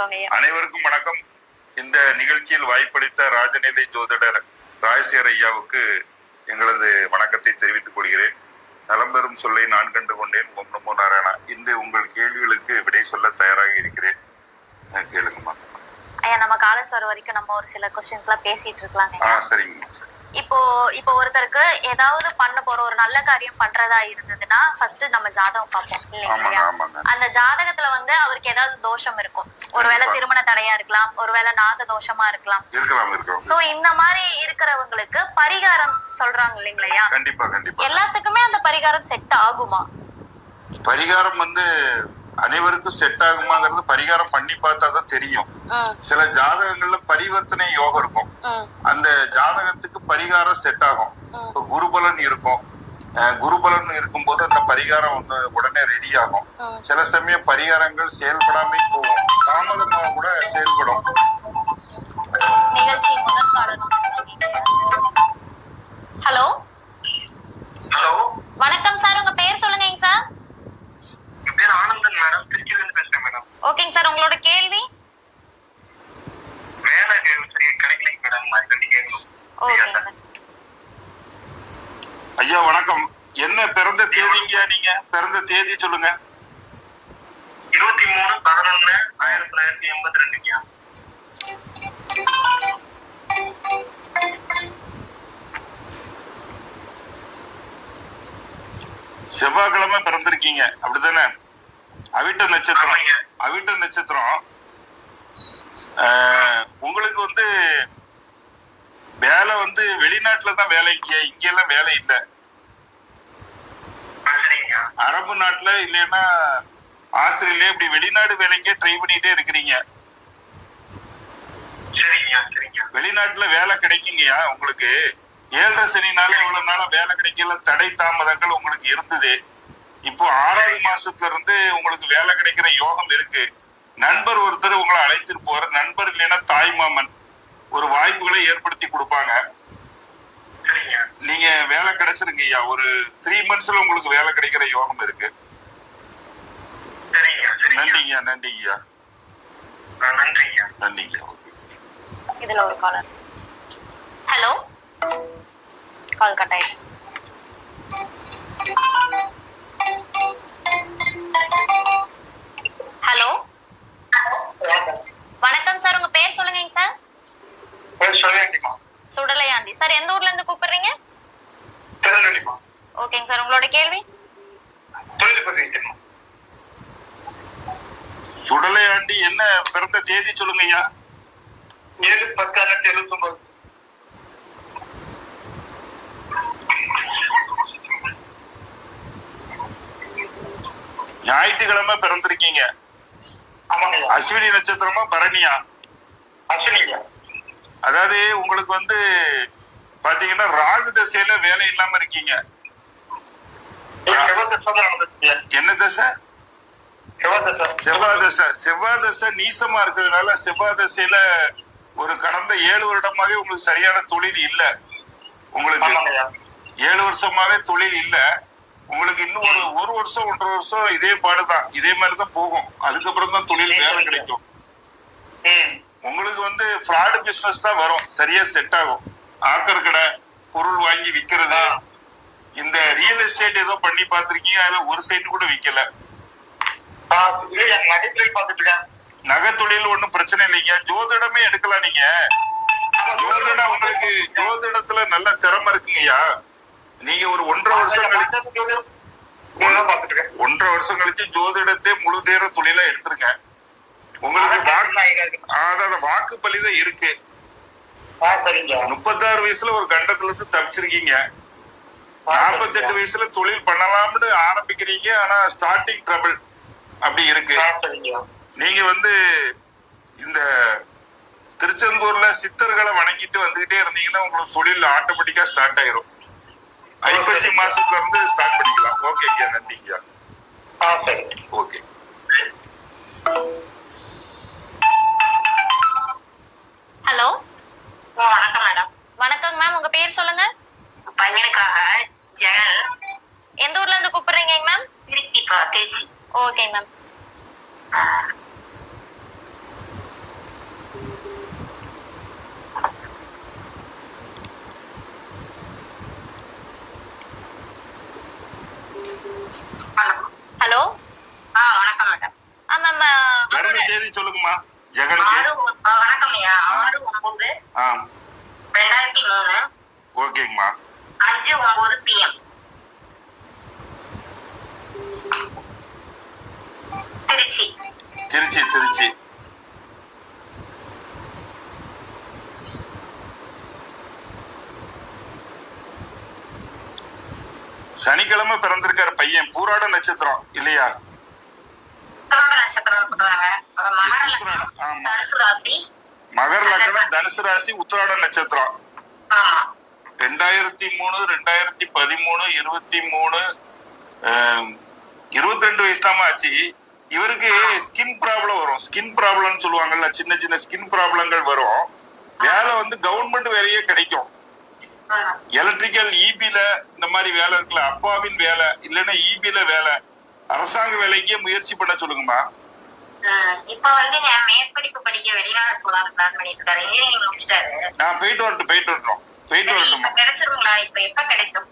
அனைவருக்கும் வணக்கம். இந்த நிகழ்ச்சியில் வாய்ப்பளித்த ராஜநிலை ஜோதிடர் ராஜசேகர் ஐயாவுக்கு எங்களது வணக்கத்தை தெரிவித்துக் கொள்கிறேன். நலம் பெறும் சொல்லை நான் கண்டு கொண்டேன் ஓம் நமோ நாராயணா. இன்று உங்கள் கேள்விகளுக்கு விடை சொல்ல தயாராக இருக்கிறேன். கேளுங்கம்மா. ஐயா நம்ம காலேஜ் வர வரைக்கும் நம்ம ஒரு சில கொஸ்டின்ஸ் எல்லாம் பேசிட்டு இருக்கலாங்க ஆ ஐயா. இப்போ இப்போ ஒருத்தருக்கு ஏதாவது பண்ண போற ஒரு நல்ல காரியம் பண்றதா இருந்ததுன்னா ஃபர்ஸ்ட் நம்ம ஜாதகம் பார்ப்போம் இல்லைங்களா? அந்த ஜாதகத்துல வந்து அவருக்கு ஏதாவது தோஷம் இருக்கும். ஒருவேளை. திருமண தடையா இருக்கலாம் ஒருவேளை நாக தோஷமா இருக்கலாம். சோ இந்த மாதிரி இருக்கிறவங்களுக்கு பரிகாரம் சொல்றாங்க கண்டிப்பா கண்டிப்பா. எல்லாத்துக்குமே அந்த பரிகாரம் செட் ஆகுமா? பரிகாரம் வந்து அனைவருக்கும் செட் ஆகுமாங்கிறது பரிகாரம் பண்ணி பார்த்தா தான் தெரியும் சில ஜாதகங்கள்ல பரிவர்த்தனை யோகம் இருக்கும். அந்த ஜாதகத்துக்கு பரிகாரம் செட் ஆகும். இப்போ குருபலன் இருக்கும். குருபலன் இருக்கும்போது அந்த பரிகாரம் வந்து உடனே ரெடி ஆகும். சில சமயம் பரிகாரங்கள் செயல்படாம போகும். தாமதமாக கூட செயல்படும். ஹலோ? ஹலோ? வணக்கம் சார் உங்க பேர் சொல்லுங்க சார்? பேர் ஆனந்தன் மேடம் திருச்சியிலிருந்து பேசுறேன் மேடம். ஓகேங்க சார் உங்களோட கேள்வி? வேலை சரியா கிடைக்கலைங்க மேடம் அதுக்காண்டி கேட்கணும் ஓகேங்க சார். ஐயா வணக்கம். என்ன பிறந்த தேதிங்க நீங்க? பிறந்த தேதி சொல்லுங்க. இருபத்தி மூணு பதினொன்னு ஆயிரத்தி தொள்ளாயிரத்தி எண்பத்தி ரெண்டுங்க செவ்வாய்க்கிழமை பிறந்திருக்கீங்க. அப்படித்தானே? அவிட்ட நட்சத்திரம். அவிட்ட நட்சத்திரம் உங்களுக்கு வந்து வேலை வந்து வெளிநாட்டுல தான் வேலைக்கு இங்க எல்லாம் வேலை இல்லை. அரபு நாட்டுல இல்லைன்னா ஆஸ்திரேலியா இப்படி வெளிநாடு வேலைக்கே ட்ரை பண்ணிட்டே இருக்கிறீங்க. வெளிநாட்டுல வேலை கிடைக்குங்கய்யா உங்களுக்கு? ஏழரை சனினால இவ்வளவு நாளா வேலை கிடைக்கல தடை தாமதங்கள் உங்களுக்கு இருந்தது. இப்போ ஆறாவது மாசத்துல இருந்து உங்களுக்கு வேலை கிடைக்கிற யோகம் இருக்கு. நண்பர் ஒருத்தர் உங்களை அழைச்சிட்டு போற நண்பர் இல்லைன்னா தாய் மாமன் ஒரு வாய்ப்புகளை ஏற்படுத்தி கொடுப்பாங்க. நீங்க வேலை கிடைச்சிருங்க ஐயா. ஒரு த்ரீ மந்த்ஸ்ல உங்களுக்கு வேலை கிடைக்கிற யோகம் இருக்கு. சரிங்க நன்றிங்கய்யா நன்றிங்கய்யா நன்றிங்கய்யா இதுல ஒரு காலர் ஹலோ கால் கட் ஆயிடுச்சு. ஹலோ? வணக்கம் சார் உங்க பேர் சொல்லுங்க சார். சுடலையாண்டி. சார் எந்த ஊர்ல இருந்து கூப்பிடுறீங்க? ஓகேங்க சார் உங்களோட கேள்வி? சுடலையாண்டி என்ன பிறந்த தேதி சொல்லுங்க ஐயா ஏழு பத்து ஆயிரத்தி எழுபத்தி ஒன்பது. ஞாயிற்றுக்கிழமை பிறந்திருக்கீங்க. அஸ்வினி நட்சத்திரமா பரணியா? அதாவது உங்களுக்கு வந்து பாத்தீங்கன்னா ராகு தசையில வேலை இல்லாம இருக்கீங்க. என்ன தசை? செவ்வாய் தசை. செவ்வாய் தசை. நீசமா இருக்கிறதுனால செவ்வாய் தசையில ஒரு கடந்த ஏழு வருடமாவே உங்களுக்கு சரியான தொழில் இல்ல. உங்களுக்கு ஏழு வருஷமாவே தொழில் இல்ல. உங்களுக்கு இன்னும் ஒரு ஒரு வருஷம் ஒன்றரை வருஷம் இதே பாடுதான். இதே மாதிரி தான் போகும். அதுக்கப்புறம் தான் தொழில் வேலை கிடைக்கும். உங்களுக்கு வந்து ஃப்ராடு பிசினஸ் தான் வரும். சரியா செட் ஆகும். ஆக்கர் கடை பொருள் வாங்கி விக்கிறது. இந்த ரியல் எஸ்டேட் ஏதோ பண்ணி பார்த்திருக்கீங்க. அதுல ஒரு சைடு கூட விக்கல. நகை தொழில் ஒண்ணும் பிரச்சனை இல்லைங்க. ஜோதிடமே எடுக்கலாம் நீங்க. ஜோதிடம் உங்களுக்கு ஜோதிடத்துல நல்ல திறமை இருக்குங்கய்யா. நீங்க ஒரு ஒன்றரை வருஷம் கழிச்சு ஒன்றரை வருஷம் கழிச்சு ஜோதிடத்தை முழு நேர தொழிலா எடுத்துருங்க. உங்களுக்கு வாக்கு அதாவது வாக்கு பலிதான் இருக்கு. முப்பத்தாறு வயசுல ஒரு கண்டத்துல இருந்து தப்பிச்சிருக்கீங்க நாற்பத்தெட்டு வயசுல தொழில் பண்ணலாம்னு ஆரம்பிக்கிறீங்க ஆனா ஸ்டார்டிங் ட்ரபிள் அப்படி இருக்கு. நீங்க வந்து இந்த திருச்செந்தூர்ல சித்தர்களை வணங்கிட்டு வந்துகிட்டே இருந்தீங்கன்னா உங்களுக்கு தொழில் ஆட்டோமேட்டிக்கா ஸ்டார்ட் ஆயிரும். ஐப்பசி மாசத்துல இருந்து ஸ்டார்ட் பண்ணிக்கலாம் ஓகேங்க நன்றிங்க ஆ சரி ஓகே ஹலோ வணக்கம் மேடம் வணக்கங்க மேம் உங்க பேர் சொல்லுங்க. பையனுக்காக ஜெகல் எந்த ஊர்ல இருந்து கூப்பிடுறீங்க மேம் திருச்சிப்பா திருச்சி. ஓகே மேம் தேதி சொல்லுங்கம்மா ஜெகனுக்கு ஆறு ஒ- ஆ, வணக்கம் ஐயா ஆறு ஒன்பது ஆ ரெண்டாயிரத்தி மூணு ஓகேங்கம்மா அஞ்சு ஒன்பது பிஎம் திருச்சி திருச்சி சனிக்கிழமை பிறந்திருக்காரு பையன். பூராட நட்சத்திரம் இல்லையா? மகர லக்னம். தனுசு ராசி. உத்திராட நட்சத்திரம். ரெண்டாயிரத்தி மூணு ரெண்டாயிரத்தி பதிமூணு இருபத்தி மூணு இருபத்தி ரெண்டு வயசு தான் ஆச்சு. இவருக்கு ஸ்கின் ப்ராப்ளம் வரும். ஸ்கின் ப்ராப்ளம்னு சொல்லுவாங்கல்ல சின்ன சின்ன ஸ்கின் ப்ராப்ளங்கள் வரும். வேலை வந்து கவர்மெண்ட் வேலையே கிடைக்கும். எலக்ட்ரிக்கல் இபில இந்த மாதிரி வேலை இருக்குல்ல அப்பாவின் வேலை இல்லைன்னா இபில வேலை. அரசாங்க வேலைக்கே முயற்சி பண்ண சொல்லுங்கம்மா. ம். இப்ப வந்து நான் மேற்படிப்பு படிக்க வெளிநாடு போலாம்னு பிளான் பண்ணிட்டு இருக்காரு இன்ஜினியரிங் முடிச்சிட்டாரு. நான் போயிட்டு வரட்டும் போயிட்டு வரட்டும். போயிட்டு கிடைச்சிருங்களா? இப்ப எப்ப கிடைக்கும்?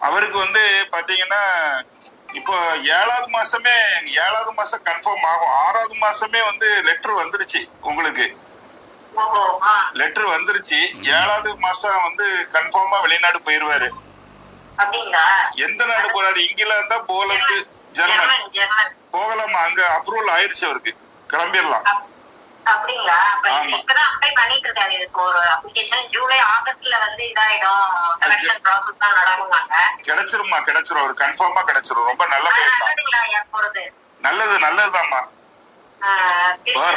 அவருக்கு வந்து பாத்தீங்கன்னா இப்போ ஏழாவது மாசமே ஏழாவது மாசம் கன்ஃபார்ம் ஆகும். ஆறாவது மாசமே வந்து லெட்டர் வந்துருச்சு உங்களுக்கு. லெட்டர் வந்துருச்சு. ஏழாவது மாசம் வந்து கன்ஃபார்மா வெளிநாடு போயிருவாரு. எந்த நாடு போறாரு? இங்கிலாந்தா போலந்து ஜெர்மன். போகலாமா? அங்க அப்ரூவல் ஆயிருச்சு அவருக்கு. கிளம்பிடலாம். அப்படிங்களா? அப்ப இது ஆமா. இப்பதான் அப்ளை பண்ணிட்டு இருக்காரு. இதுக்கு ஒரு அப்ளிகேஷன் ஜூலை ஆகஸ்ட்ல வந்து இதாயிடும். செலக்ஷன் ப்ராசஸ் தான் நடக்குமாங்க? கிடைச்சிருமா. கிடைச்சிரும் அவர் கன்ஃபார்மா கிடைச்சிரும். ரொம்ப நல்ல ஆனா பையன் தான். நல்லதுங்களா? ஐயா போறது? நல்லது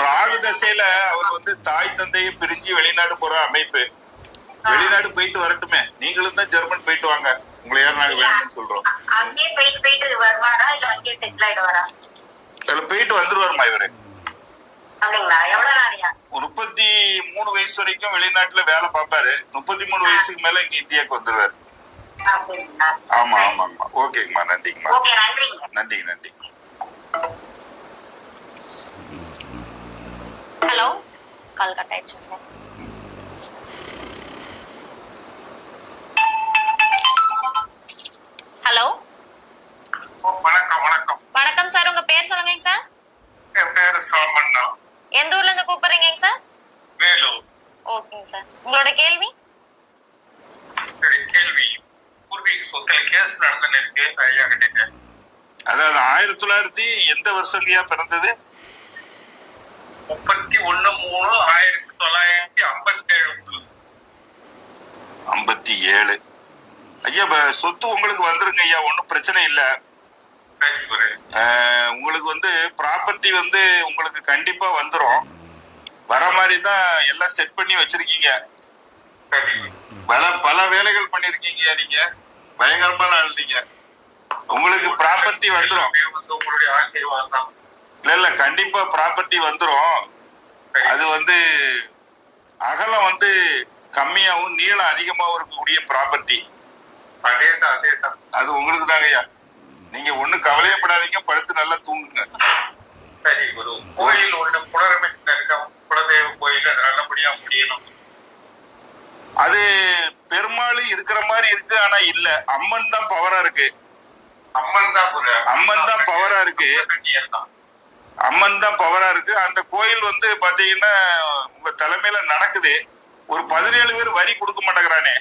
ராகு தசையில அவர் வந்து தாய் தந்தையை பிரிஞ்சு வெளிநாடு போற அமைப்பு. வெளிநாடு போயிட்டு வரட்டுமே. நீங்களும் தான் ஜெர்மன் போயிட்டு வாங்க. உங்களை யார் வேணும்னு சொல்றோம். அங்கேயே போயிட்டு போயிட்டு வருவாரா? இல்ல அங்கேயே செட்டில் ஆயிடுவாரா? அதுல போயிட்டு வந்துருவாருமா இவரு அப்படிங்களா எவ்வளவு நாளையா ஒரு முப்பத்தி மூணு வயசு வரைக்கும் வெளிநாட்டுல வேலை பார்ப்பாரு. முப்பத்தி மூணு வயசுக்கு மேல இங்க இந்தியாவுக்கு வந்துருவாரு. ஆமா ஆமாங்கம்மா ஓகேங்கம்மா. நன்றிங்கம்மா. நன்றி நன்றி ஹலோ? கால் கட் ஆயிடுச்சு ஹலோ வணக்கம் வணக்கம் வணக்கம் சார் உங்க பேர் சொல்லுங்க சார் என் பேரு சாமண்ணா எந்த ஊர்ல இருந்து கூப்பிடுறீங்க சார் வேலூர் ஓகேங்க சார். உங்களோட கேள்வி? சரி கேள்வி. பூர்வீக சொத்துல கேஸ் நடந்துன்னு இருக்கு ஐயா கிட்ட அதாவது ஆயிரத்தி தொள்ளாயிரத்தி எந்த வருஷங்கய்யா பிறந்தது? முப்பத்தி ஒண்ணு மூணு ஆயிரத்தி தொள்ளாயிரத்தி ஐம்பத்தி ஏழு ஐம்பத்தி ஏழு. ஐயா சொத்து உங்களுக்கு வந்துருங்க ஐயா ஒன்றும் பிரச்சனை இல்லை. சரி குரு ஆஹ் உங்களுக்கு வந்து ப்ராப்பர்ட்டி வந்து உங்களுக்கு கண்டிப்பா வந்துரும். வர மாதிரி தான் எல்லாம் செட் பண்ணி வச்சிருக்கீங்க. சரி பல பல வேலைகள் பண்ணிருக்கீங்க நீங்க. பயங்கரமான ஆள் நீங்க. உங்களுக்கு ப்ராப்பர்ட்டி வந்துரும். எல்லாமே வந்து உங்களுடைய ஆசீர்வாதம் தான். இல்ல இல்ல கண்டிப்பா ப்ராப்பர்ட்டி வந்துரும். சரி. அது வந்து அகலம் வந்து கம்மியாகவும் நீளம் அதிகமாகவும் இருக்கக்கூடிய ப்ராப்பர்ட்டி அதே அதே தான் உங்களுக்கு தாங்கய்யா நீங்க ஒண்ணும் கவலையப்படாதீங்க படுத்து நல்லா தூங்குங்க. சரி குரு. கோயில் ஒண்ணு புனரமைச்சு இருக்க குலதெய்வ கோயில நல்லபடியா முடியணும். அது பெருமாள் இருக்கிற மாதிரி இருக்கு ஆனா இல்ல. அம்மன் தான் பவரா இருக்கு. அம்மன் தான் அம்மன் தான் பவரா இருக்கு. அம்மன் தான் பவரா இருக்கு. அந்த கோயில் வந்து பாத்தீங்கன்னா உங்க தலைமையில நடக்குது. ஒரு பதினேழு பேர் வரி கொடுக்க மாட்டேங்கிறானே.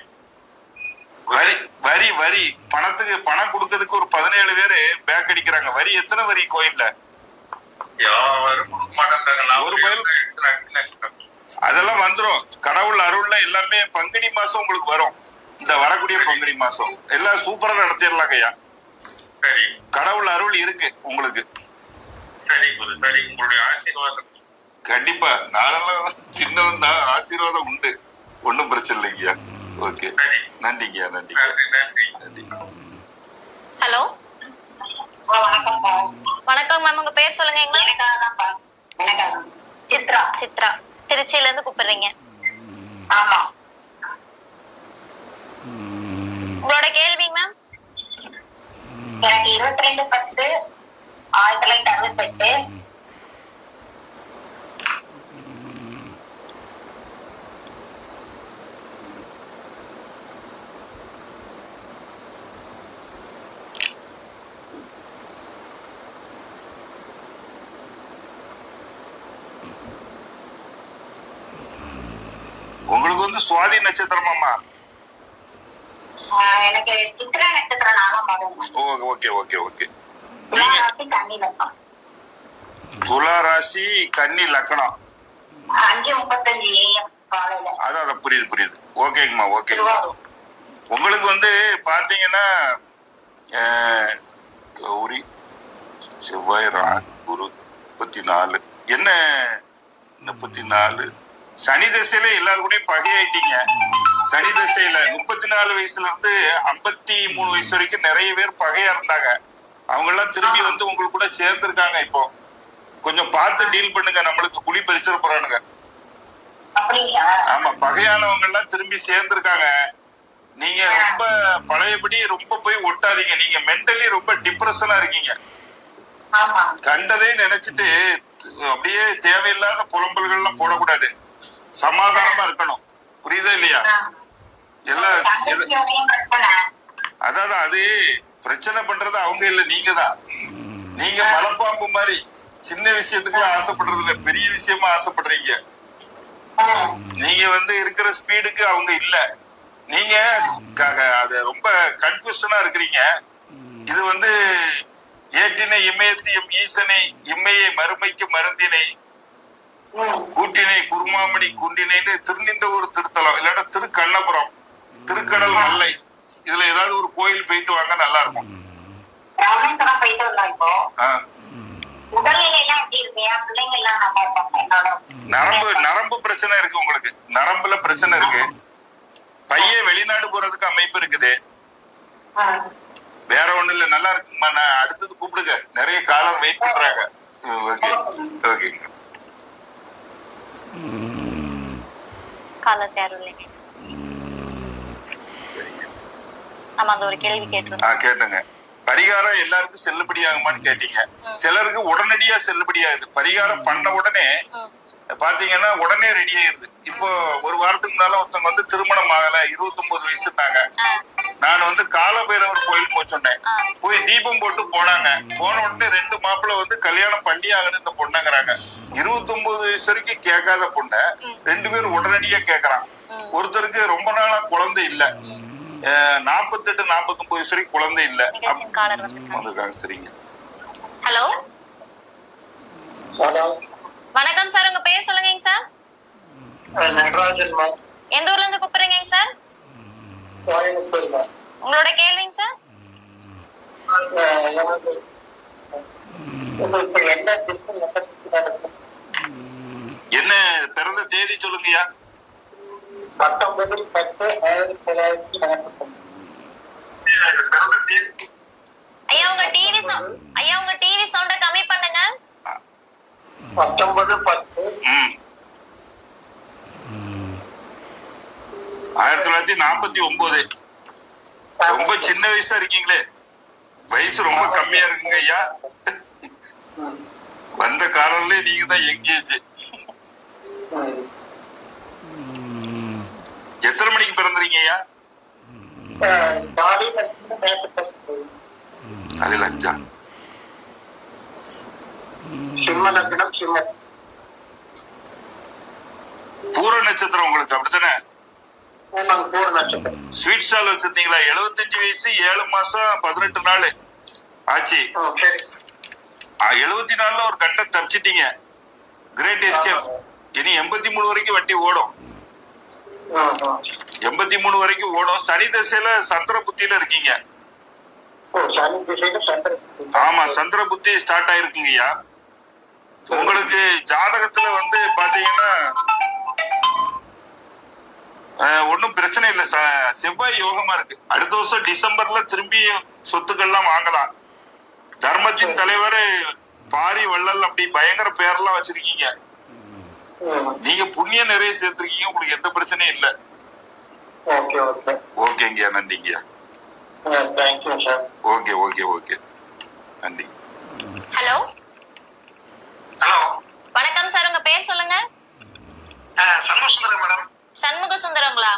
வரி வரி வரி. பணத்துக்கு பணம் கொடுக்கறதுக்கு ஒரு பதினேழு பேரு பேக் அடிக்கிறாங்க. வரி எத்தனை வரி கோயில்ல யாரும் கொடுக்க மாட்டேன்றாங்க நான் ஒரு. அதெல்லாம் வந்துரும். கடவுள் அருள்ல எல்லாமே பங்குனி மாசம் உங்களுக்கு வரும். இந்த வரக்கூடிய பங்குனி மாசம். எல்லாம் சூப்பரா நடத்திடலாங்க ஐயா. சரி. கடவுள் அருள் இருக்கு உங்களுக்கு. சரி குரு சரி. உங்களுடைய ஆசீர்வாதம். கண்டிப்பா. நானெல்லாம் சின்னவன் தான். ஆசீர்வாதம் உண்டு. ஒன்றும் பிரச்சனை இல்லைங்கய்யா ஓகே. சரி. நன்றிங்கய்யா நன்றிங்க. நன்றி நன்றி. நன்றி. ஹலோ. ஓ, வணக்கம்ப்பா வணக்கம் மேம். உங்க பேர் சொல்லுங்க எனக்காக சித்ரா. சித்ரா. திருச்சியில இருந்து கூப்பிடுறீங்க. ஆமா. உங்களோட கேள்விங்க மேம்? எனக்கு இருபத்தி ரெண்டு பத்து ஆயிரத்தி தொள்ளாயிரத்தி அறுபத்தெட்டு உங்களுக்கு வந்து சுவாதி நட்சத்திரம் ஓகே ஓகே ஓகே. துலா ராசி கன்னி லக்கணம். அதான் புரியுது புரியுது. ஓகேங்கம்மா ஓகே உங்களுக்கு வந்து பாத்தீங்கன்னா கௌரி செவ்வாய் குரு முப்பத்தி நாலு. என்ன முப்பத்தி நாலு? சனி தசையில எல்லாரும் கூடயும் பகையாயிட்டீங்க. சனி தசையில முப்பத்தி நாலு வயசுல இருந்து ஐம்பத்தி மூணு வயசு வரைக்கும் நிறைய பேர் பகையா இருந்தாங்க. அவங்க எல்லாம் திரும்பி வந்து உங்களுக்கு கூட சேர்ந்திருக்காங்க இப்போ. கொஞ்சம் பார்த்து டீல் பண்ணுங்க நம்மளுக்கு குழி பறிச்சிட போறானுங்க. ஆமா பகையானவங்க எல்லாம் திரும்பி சேர்ந்திருக்காங்க. நீங்க ரொம்ப பழையபடி ரொம்ப போய் ஒட்டாதீங்க. நீங்க மென்டலி ரொம்ப டிப்ரெஷனா இருக்கீங்க. கண்டதே நினைச்சிட்டு அப்படியே தேவையில்லாத புலம்பல்கள்லாம் போடக்கூடாது. சமாதானமா இருக்கணும். புரியுதா இல்லையா? எல்லாம் அதான் அது பிரச்சனை பண்றது அவங்க இல்ல நீங்க தான். நீங்க மலைப்பாம்பு மாதிரி சின்ன விஷயத்துக்குலாம் ஆசைப்படுறது இல்ல பெரிய விஷயமா ஆசைப்படுறீங்க. நீங்க வந்து இருக்கிற ஸ்பீடுக்கு அவங்க இல்ல. நீங்க அது ரொம்ப கன்ஃபியூஷனா இருக்கிறீங்க. இது வந்து ஏற்றினை இமயத்தியம் ஈசனை இம்மையை மறுமைக்கு மருந்தினை கூட்டினை குருமாமணி குண்டினைன்னு திருநின்ற ஒரு திருத்தலம் இல்லாட்டா திருக்கண்ணபுரம் திருக்கடல் மல்லை. இதுல ஏதாவது ஒரு கோயில் போயிட்டு வாங்க நல்லா இருக்கும் நரம்பு நரம்பு பிரச்சனை இருக்கு உங்களுக்கு. நரம்புல பிரச்சனை இருக்கு. பையன் வெளிநாடு போறதுக்கு அமைப்பு இருக்குது. வேற ஒண்ணு இல்ல நல்லா இருக்குமா நான் அடுத்தது கூப்பிடுங்க. நிறைய காலம் வெயிட் பண்றாங்க. ஓகே ஓகேங்க காலஸ் யாரும் இல்லைங்க நம்ம அந்த ஒரு கேள்வி கேட்டிருந்தோம். ஆ கேட்டுங்க. பரிகாரம் எல்லாருக்கும் செல்லுபடியாகுமான்னு கேட்டீங்க. சிலருக்கு உடனடியா செல்லுபடியாகுது. பரிகாரம் பண்ண உடனே. பாத்தீங்கன்னா உடனே ரெடி ஆயிருது. இப்போ ஒரு வாரத்துக்கு முன்னால ஒருத்தவங்க வந்து திருமணம் ஆகல. இருபத்தி ஒன்பது வயசுட்டாங்க ஆ, நான் வந்து காலபைரவர் கோயில் போய் சொன்னேன். போய் தீபம் போட்டு போனாங்க. போன உடனே ரெண்டு மாப்பிள்ளை வந்து கல்யாணம் பண்ணி ஆகணும் இந்த பொண்ணுங்கிறாங்க. இருபத்தி ஒன்பது வயசு வரைக்கும் கேட்காத பொண்ண ரெண்டு பேரும் உடனடியா கேக்குறான் ஒருத்தருக்கு ரொம்ப நாளா குழந்தை இல்ல. நாற்பத்தெட்டு நாற்பத்தொன்பது வயசு வரைக்கும் குழந்தை இல்ல. வந்திருக்காங்க. சரிங்க. ஹலோ? ஹலோ. வணக்கம் சார் உங்க பேர் சொல்லுங்கங்க சார். எந்த ஊர்ல இருந்து கூப்பிடுறீங்க சார்? கோயம்புத்தூர் உங்களோட கேள்விங்க சார்? என்ன பிறந்த தேதி சொல்லுங்கய்யா? பத்தொன்பது பத்து ஆயிரத்தி தொள்ளாயிரத்தி நாற்பத்தி ஐயா உங்க டிவி ஐயா உங்க டிவி சவுண்ட கம்மி பண்ணுங்க. பத்தொன்பது பத்து ஆயிரத்தி தொள்ளாயிரத்தி நாற்பத்தி ஒன்பது ரொம்ப சின்ன வயசா இருக்கீங்களே. வயசு ரொம்ப கம்மியா இருக்குங்க ஐயா. வந்த காலம்ல நீங்க தான் எங்கேஜ் எத்தனை மணிக்கு பிறந்தீங்க ஐயா? காலையில் அஞ்சா? சிம்ம லக்னம் சிம்ம பூர நட்சத்திரம் உங்களுக்கு அப்படித்தானே? ஸ்வீட் ஸ்டால் வச்சிருந்தீங்களா எழுபத்தஞ்சு வயசு ஏழு மாசம் பதினெட்டு நாள். ஆச்சு. எழுபத்தி நாலுல ஒரு கட்டம் தப்பிச்சிட்டீங்க. கிரேட் எஸ்கேப் இனி எண்பத்தி மூணு வரைக்கும் வட்டி ஓடும். எண்பத்தி மூணு வரைக்கும் ஓடும். சனி தசையில சந்திர புத்தியில இருக்கீங்க. ஆமா சந்திர புத்தி ஸ்டார்ட் ஆயிருக்குங்கய்யா. உங்களுக்கு ஜாதகத்துல வந்து பாத்தீங்கன்னா ஒன்றும் பிரச்சனை இல்லை செவ்வாய் யோகமா இருக்கு. அடுத்த வருஷம் டிசம்பர்ல திரும்பி சொத்துக்கள்லாம் வாங்கலாம். தர்மத்தின் தலைவர் பாரி வள்ளல் அப்படி பயங்கர பேரெல்லாம் வச்சிருக்கீங்க. நீங்க புண்ணியம் நிறைய சேர்த்திருக்கீங்க உங்களுக்கு எந்த பிரச்சனையும் இல்ல. Okay okay. ஓகேங்கய்யா நன்றிங்கய்யா. Thank you sir okay okay okay. நன்றி. ஹலோ. ஹலோ. வணக்கம் சார் உங்க பேர் சொல்லுங்க சண்முகசுந்தரம் மேடம் சண்முக சுந்தரங்களா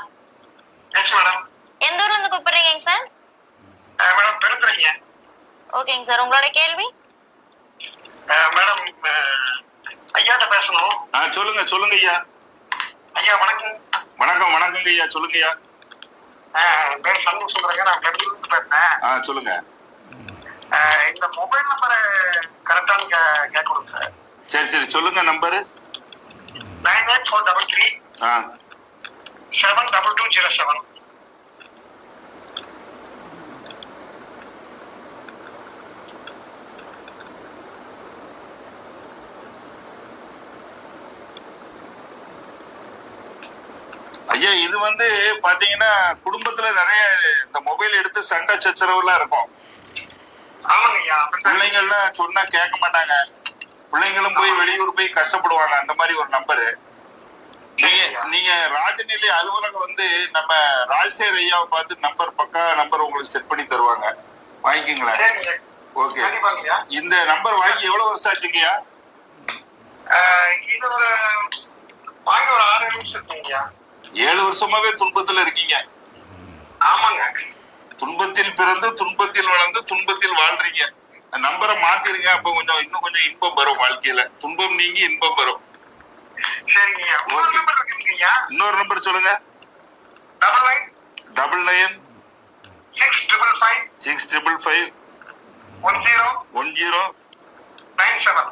எஸ் மேடம் எந்த ஊர்ல இருந்து கூப்பிடுறீங்க சார் மேடம் பெருந்துறீங்க ஓகேங்க சார் உங்களோட கேள்வி? மேடம் ஐயாட்ட பேச பேசணும். ஆ சொல்லுங்க சொல்லுங்க ஐயா. ஐயா வணக்கம். வணக்கம் வணக்கங்க ஐயா சொல்லுங்க ஐயா. பேர் சண்முக சுந்தரங்க நான் பெங்களூருக்கு பேசுறேன். ஆ சொல்லுங்க. இந்த மொபைல் நம்பரை கரெக்டானு கே- கேட்கணும் சார். சரி சரி சொல்லுங்க number. Nine eight four double three ஆ. Seven double two zero seven. ஐயா இது வந்து பாத்தீங்கன்னா குடும்பத்துல நிறைய இந்த மொபைல் எடுத்து சண்டை சச்சரவுலாம் இருக்கும். ஆமாங்க ஐயா அப்படித்தான். பிள்ளைங்கள்லாம் சொன்னா கேட்க மாட்டாங்க. பிள்ளைங்களும் போய் வெளியூர் போய் கஷ்டப்படுவாங்க. அந்த மாதிரி ஒரு நம்பரு நீங்க நீங்க ராஜநிலை அலுவலகம் வந்து நம்ம ராஜசேகர் ஐயாவை பார்த்து நம்பர் பக்கா நம்பர் உங்களுக்கு செட் பண்ணி தருவாங்க. வாங்கிக்கங்களேன். ஓகே. இந்த நம்பர் வாங்கி எவ்வளவு வருஷம் ஆச்சுங்கய்யா இது ஒரு வாங்கி ஒரு ஆறு நிமிஷம் இருக்குங்க ஐயா. ஏழு வருஷமாவே துன்பத்துல இருக்கீங்க. ஆமாங்க. துன்பத்தில் பிறந்து துன்பத்தில் வளர்ந்து துன்பத்தில் வாழ்றீங்க. நம்பரை மாத்திருங்க அப்ப கொஞ்சம் இன்னும் கொஞ்சம் இன்பம் வரும் வாழ்க்கையில. துன்பம் நீங்கி இன்பம் வரும். இன்னொரு நம்பர் சொல்லுங்க. Double nine double nine six triple five six triple five one zero one zero nine seven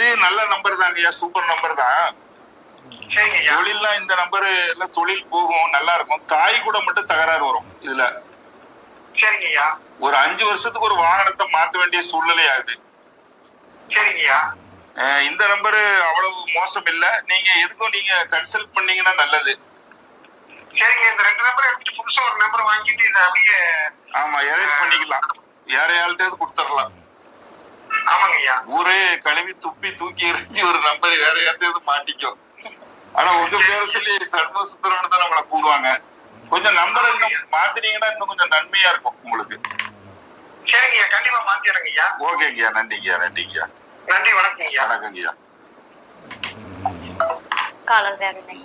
இது நல்ல நம்பர் தாங்கய்யா சூப்பர் நம்பர் தான். ஐயா. தொழில்லாம் இந்த நம்பர் எல்லாம் தொழில் போகும் நல்லா இருக்கும். தாய் கூட மட்டும் தகராறு வரும் இதுல. ஐயா. ஒரு அஞ்சு வருஷத்துக்கு ஒரு வாகனத்தை மாத்த வேண்டிய சூழ்நிலை ஆகுது ஐயா. இந்த நம்பர் அவ்வளவு மோசம் இல்ல. நீங்க எதுக்கும் நீங்க கன்சல்ட் பண்ணீங்கன்னா நல்லது. சரிங்க இந்த ரெண்டு நம்பர் எடுத்துட்டு புதுசா ஒரு நம்பர் வாங்கிட்டு இதை அப்படியே ஆமா எரேஸ் பண்ணிக்கலாம். யாரையாள்கிட்ட கொடுத்துடலாம். ஐயா ஊரே கழுவி துப்பி தூக்கி எறிஞ்சு ஒரு நம்பர் வேற யார்கிட்டயாவது மாட்டிக்கும் ஆனா உங்க பேரை சொல்லி சண்முக சுந்தரம்னு தான் நம்மளை கூடுவாங்க. கொஞ்சம் நம்பர் இன்னும் மாத்தினீங்கன்னா இன்னும் கொஞ்சம் நன்மையா இருக்கும் உங்களுக்கு. சரிங்க ஐயா கண்டிப்பா மாத்திடுறேங்க ஐயா ஓகேங்கய்யா நன்றிங்கய்யா நன்றிங்கய்யா. நன்றி வணக்கம் ஐயா வணக்கங்கய்யா. காலம் சேருங்க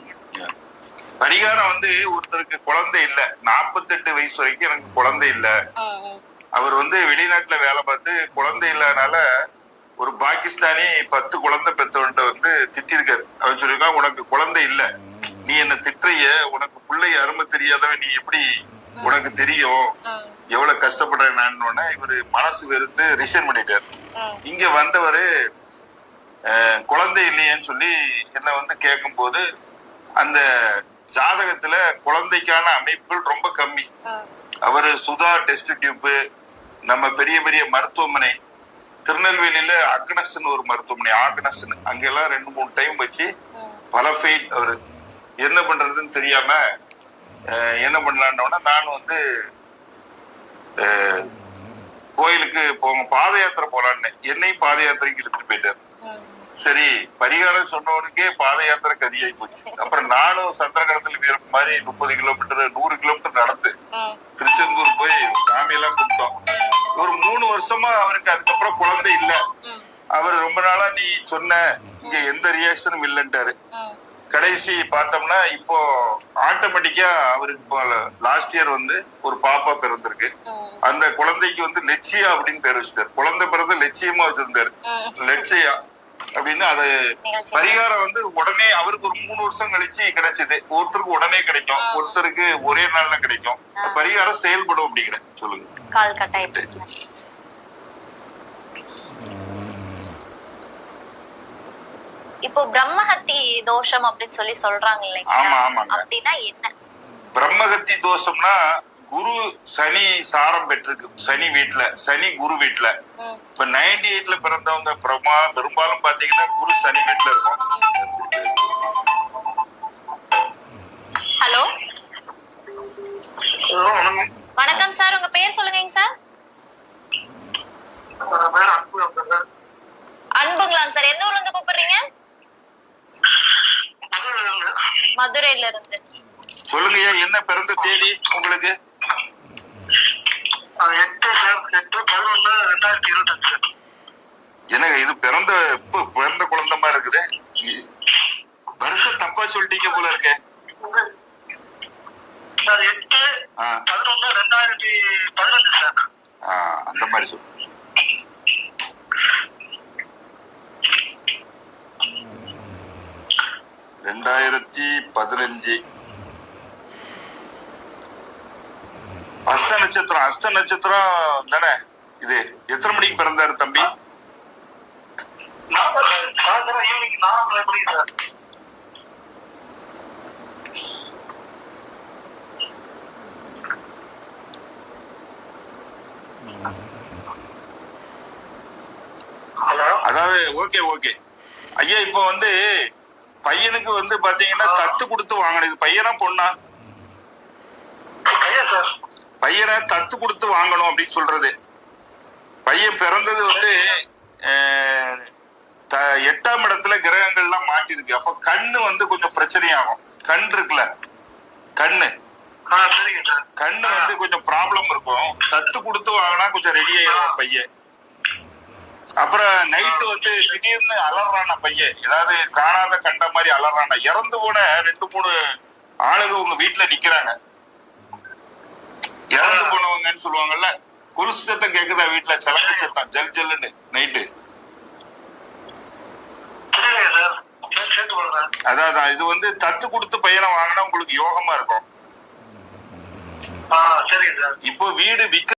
பரிகாரம் வந்து ஒருத்தருக்கு குழந்தை இல்ல. நாற்பத்தெட்டு வயசு வரைக்கும் எனக்கு குழந்தை இல்ல. அவர் வந்து வெளிநாட்டுல வேலை பார்த்து குழந்தை இல்லாதனால ஒரு பாகிஸ்தானி பத்து குழந்தை பெத்தவன்ட்ட வந்து திட்டிருக்காரு அவர் சொல்லியிருக்கான் உனக்கு குழந்தை இல்ல. நீ என்ன திட்டுறிய. உனக்கு பிள்ளை அருமை தெரியாதவன். நீ எப்படி உனக்கு தெரியும்? எவ்வளவு கஷ்டப்படுறேன் நான் இவரு மனசு வெறுத்து ரிசைன் பண்ணிட்டாரு. இங்க வந்தவரு குழந்தை இல்லையேன்னு சொல்லி என்ன வந்து கேட்கும்போது அந்த ஜாதகத்துல குழந்தைக்கான அமைப்புகள் ரொம்ப கம்மி. அவரு சுதா டெஸ்ட் டியூப் நம்ம பெரிய பெரிய மருத்துவமனை திருநெல்வேலியில அக்னஸ்ன்னு ஒரு மருத்துவமனை ஆக்னஸ்ன்னு. அங்கெல்லாம் ரெண்டு மூணு டைம் வச்சு பல ஃபெயில் அவர். என்ன பண்றதுன்னு தெரியாம என்ன பண்ணலான்னோட நான் வந்து கோயிலுக்கு போங்க பாத யாத்திரை போலான்னு. என்னையும் பாத யாத்திரைக்கு எடுத்துட்டு போயிட்டாரு. சரி பரிகாரம் சொன்னவனுக்கே பாத யாத்திரை கதியாகி போச்சு. அப்புறம் நானும் சந்திரகடத்தில் வீரம் மாதிரி முப்பது கிலோமீட்டர் நூறு கிலோமீட்டர் நடந்து திருச்செந்தூர் போய் சாமியெல்லாம் கும்பிட்டோம். ஒரு மூணு வருஷமா அவருக்கு அதுக்கப்புறம் குழந்தை இல்ல. அவர் ரொம்ப நாளா நீ சொன்ன இங்க எந்த ரியாக்ஷனும் இல்லைன்ட்டாரு. கடைசி பார்த்தோம்னா இப்போ ஆட்டோமேட்டிக்கா அவருக்கு இப்போ லாஸ்ட் இயர் வந்து ஒரு பாப்பா பிறந்திருக்கு. அந்த குழந்தைக்கு வந்து லட்சியா அப்படின்னு பேர் வச்சிட்டாரு. குழந்தை பிறந்து லட்சியமா வச்சிருந்தாரு. லட்சியா. அப்படின்னு அது பரிகாரம் வந்து உடனே அவருக்கு ஒரு மூணு வருஷம் கழிச்சு கிடைச்சது. ஒருத்தருக்கு உடனே கிடைக்கும் ஒருத்தருக்கு ஒரே நாள்ல கிடைக்கும். பரிகாரம் செயல்படும் அப்படிங்கிறேன் சொல்லுங்க. கால் கட்டாயிட்டு இப்போ பிரம்மஹத்தி தோஷம் அப்படின்னு சொல்லி சொல்றாங்க ஆமா, இல்லைங்களா. அப்படின்னா என்ன? பிரம்மகத்தி தோஷம்னா குரு சனி சாரம் பெற்றிருக்கு. சனி வீட்டுல சனி குரு வீட்டுல. இப்ப நைன்டி எயிட்ல பிறந்தவங்க பிரமா பெரும்பாலும் பாத்தீங்கன்னா குரு சனி வீட்டுல இருக்கும் ஹலோ? வணக்கம். சார் உங்க பேர் சொல்லுங்க சார். அன்புங்களாங்க சார். எந்த ஊர்ல இருந்து கூப்பிடுறீங்க? மதுரையில இருந்து. சொல்லுங்கய்யா என்ன பிறந்த தேதி உங்களுக்கு? எட்டு எட்டு பதினொன்று ரெண்டாயிரத்தி இருபத்தஞ்சு என்னங்க இது பிறந்த இப்போ பிறந்த குழந்தை மாதிரி இருக்குது. வருஷம் தப்பா சொல்லிட்டீங்க போல இருக்கு. சார் எட்டு பதினொன்னு ரெண்டாயிரத்தி பதினஞ்சு சார் ஆ, அந்த மாதிரி சொல்லு ரெண்டாயிரத்தி பதினஞ்சு. அஸ்த நட்சத்திரம் அஸ்த நட்சத்திரம் தானே? இது எத்தனை மணிக்கு பிறந்தாரு தம்பி? அதாவது ஓகே ஓகே ஐயா இப்போ வந்து பையனுக்கு வந்து பாத்தீங்கன்னா தத்து கொடுத்து வாங்கணும் இது பையனா பொண்ணா? பையனை தத்து கொடுத்து வாங்கணும் அப்படின்னு சொல்றது. பையன் பிறந்தது வந்து எட்டாம் இடத்துல கிரகங்கள்லாம் மாட்டிருக்கு. அப்ப கண்ணு வந்து கொஞ்சம் பிரச்சனையாகும். கண் இருக்குல்ல? கண்ணு. கண்ணு வந்து கொஞ்சம் ப்ராப்ளம் இருக்கும். தத்து கொடுத்து வாங்கினா கொஞ்சம் ரெடி ஆயிடும் பையன். அப்புறம் நைட்டு வந்து திடீர்னு அலறான பையன். ஏதாவது காணாத கண்ட மாதிரி அலறான. இறந்து போன ரெண்டு மூணு ஆளுங்க உங்க வீட்டுல நிக்கிறாங்க. இறந்து போனவங்கன்னு சொல்லுவாங்கல்ல குருசு சத்தம் கேக்குதா வீட்டுல சலங்க சத்தம் ஜல் ஜல்லுன்னு நைட்டு அதான் இது வந்து தத்து கொடுத்து பையனை வாங்கினா உங்களுக்கு யோகமா இருக்கும். இப்போ வீடு விக்க